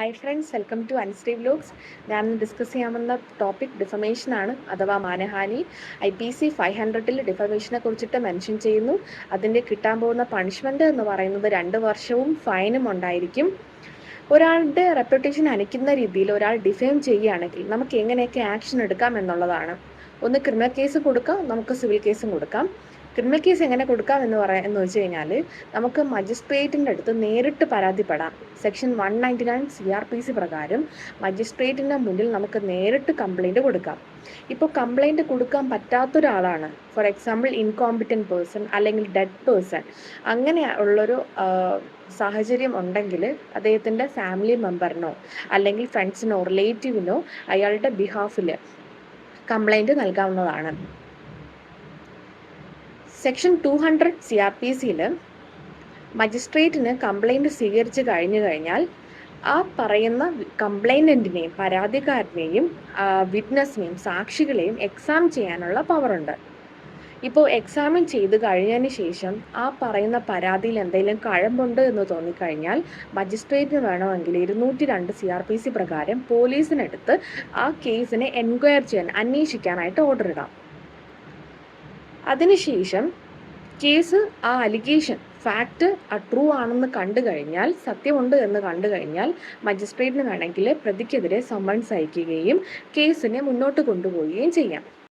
Hi friends welcome to അൻസ്റ്റേ vlogs ഞാൻ discuss ചെയ്യാമെന്ന ടോപ്പിക് ഡിഫമേഷൻ ആണ് അഥവാ മാനഹാനി. ഐ പി സി ഫൈവ് ഹൺഡ്രഡിൽ ഡിഫമേഷനെ കുറിച്ചിട്ട് മെൻഷൻ ചെയ്യുന്നു. അതിന്റെ കിട്ടാൻ പോകുന്ന പണിഷ്മെന്റ് എന്ന് പറയുന്നത് രണ്ട് വർഷവും ഫൈനും ഉണ്ടായിരിക്കും. ഒരാളുടെ റെപ്യൂട്ടേഷൻ അനയ്ക്കുന്ന രീതിയിൽ ഒരാൾ ഡിഫെയിം ചെയ്യുകയാണെങ്കിൽ നമുക്ക് എങ്ങനെയൊക്കെ ആക്ഷൻ എടുക്കാം എന്നുള്ളതാണ്. ഒന്ന് ക്രിമിനൽ കേസ് കൊടുക്കാം നമുക്ക് സിവിൽ കേസും കൊടുക്കാം. ക്രിമിനൽ കേസ് എങ്ങനെ കൊടുക്കാം എന്ന് പറയാം എന്ന് വെച്ച് കഴിഞ്ഞാൽ നമുക്ക് മജിസ്ട്രേറ്റിന്റെ അടുത്ത് നേരിട്ട് പരാതിപ്പെടാം. Section one ninety nine C R P C പ്രകാരം മജിസ്ട്രേറ്റിന്റെ മുന്നിൽ നമുക്ക് നേരിട്ട് കംപ്ലൈന്റ് കൊടുക്കാം. ഇപ്പോൾ കംപ്ലൈന്റ് കൊടുക്കാൻ പറ്റാത്ത ഒരാളാണ് ഫോർ എക്സാമ്പിൾ ഇൻകോമ്പിറ്റന്റ് പേഴ്സൺ അല്ലെങ്കിൽ ഡെഡ് പേഴ്സൺ അങ്ങനെ ഉള്ളൊരു സാഹചര്യം ഉണ്ടെങ്കിൽ അദ്ദേഹത്തിന്റെ ഫാമിലി മെമ്പറിനോ അല്ലെങ്കിൽ ഫ്രണ്ട്സിനോ റിലേറ്റീവിനോ അയാളുടെ ബിഹാഫിൽ കംപ്ലൈന്റ് നൽകാവുന്നതാണ്. Section two hundred C R P സിയിൽ മജിസ്ട്രേറ്റിന് കംപ്ലൈന്റ് സ്വീകരിച്ച് കഴിഞ്ഞു കഴിഞ്ഞാൽ ആ പറയുന്ന കംപ്ലൈനന്റിനെയും പരാതിക്കാരനെയും വിറ്റ്നസിനെയും സാക്ഷികളെയും എക്സാം ചെയ്യാനുള്ള പവറുണ്ട് ഇപ്പോൾ എക്സാമിൻ ചെയ്ത് കഴിഞ്ഞതിന് ശേഷം ആ പറയുന്ന പരാതിയിൽ എന്തെങ്കിലും കഴമ്പുണ്ട് എന്ന് തോന്നിക്കഴിഞ്ഞാൽ മജിസ്ട്രേറ്റിന് വേണമെങ്കിൽ ഇരുന്നൂറ്റി രണ്ട് സി ആർ പി സി പ്രകാരം പോലീസിനെടുത്ത് ആ കേസിനെ എൻക്വയർ ചെയ്യാൻ അന്വേഷിക്കാനായിട്ട് ഓർഡർ ഇടാം. അതിനുശേഷം കേസ് ആ അലിഗേഷൻ ഫാക്റ്റ് ട്രൂ ആണെന്ന് കണ്ടു കഴിഞ്ഞാൽ സത്യമുണ്ട് എന്ന് കണ്ടു കഴിഞ്ഞാൽ മജിസ്ട്രേറ്റിന് വേണമെങ്കിൽ പ്രതിക്കെതിരെ സമ്മൺസ് അയക്കുകയും കേസിനെ മുന്നോട്ട് കൊണ്ടുപോവുകയും ചെയ്യാം.